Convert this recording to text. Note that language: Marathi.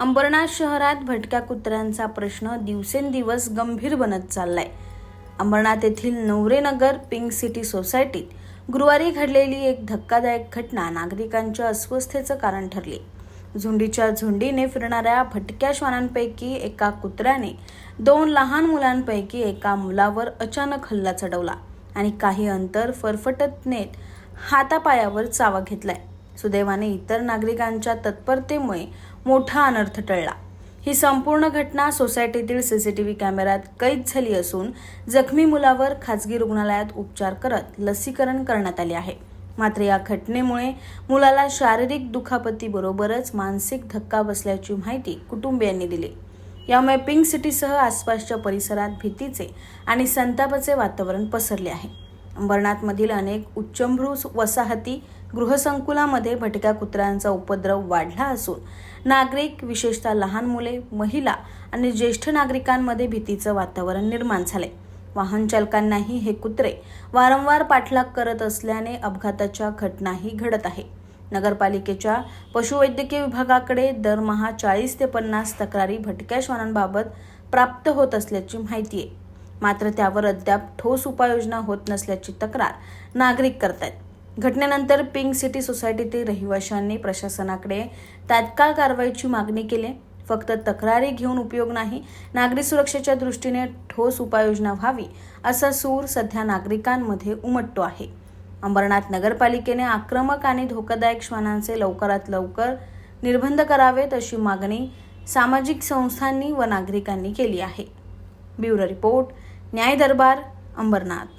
अंबरनाथ शहरात भटक्या कुत्र्यांचा प्रश्न दिवसेंदिवस गंभीर बनत चाललाय. अंबरनाथ येथील नवरेनगर पिंक सिटी सोसायटीत गुरुवारी घडलेली एक धक्कादायक घटना नागरिकांच्या अस्वस्थतेचं कारण ठरली. झुंडीच्या झुंडीने फिरणाऱ्या भटक्या श्वानांपैकी एका कुत्र्याने दोन लहान मुलांपैकी एका मुलावर अचानक हल्ला चढवला आणि काही अंतर फरफटत नेत हातापायावर चावा घेतलाय. सुदैवाने इतर नागरिकांच्या तत्परतेमुळे मोठा अनर्थ टळला. ही संपूर्ण घटना सोसायटीतील सीसीटीव्ही कॅमेऱ्यात कैद झाली असून जखमी मुलावर खाजगी रुग्णालयात उपचार करत लसीकरण करण्यात आले आहे. मात्र या घटनेमुळे मुलाला शारीरिक दुखापतीबरोबरच मानसिक धक्का बसल्याची माहिती कुटुंबियांनी दिली. यामुळे पिंक सिटीसह आसपासच्या परिसरात भीतीचे आणि संतापाचे वातावरण पसरले आहे. अंबरनाथमधील अनेक उच्चभ्रू वसाहती गृहसंकुलामध्ये भटक्या कुत्र्यांचा उपद्रव वाढला असून नागरिक विशेषतः लहान मुले महिला आणि ज्येष्ठ नागरिकांमध्ये भीतीचं वातावरण निर्माण झाले वाहन चालकांनाही हे कुत्रे वारंवार पाठलाग करत असल्याने अपघाताच्या घटनाही घडत आहे. नगरपालिकेच्या पशुवैद्यकीय विभागाकडे दरमहा चाळीस ते पन्नास तक्रारी भटक्या श्वानांबाबत प्राप्त होत असल्याची माहिती आहे. मात्र त्यावर अद्याप ठोस उपाययोजना होत नसल्याची तक्रार नागरिक करतायत. घटनेनंतर पिंक सिटी सोसायटीतील रहिवाशांनी प्रशासनाकडे तात्काळ कारवाईची मागणी केली. फक्त तक्रारी घेऊन उपयोग नाही नागरी सुरक्षेच्या दृष्टीने ठोस उपाययोजना व्हावी असा सूर सध्या नागरिकांमध्ये उमटतो आहे. अंबरनाथ नगरपालिकेने आक्रमक आणि धोकादायक श्वानांचे लवकरात लवकर निर्बंध करावेत अशी मागणी सामाजिक संस्थांनी व नागरिकांनी केली आहे. ब्युरो रिपोर्ट न्याय दरबार अंबरनाथ.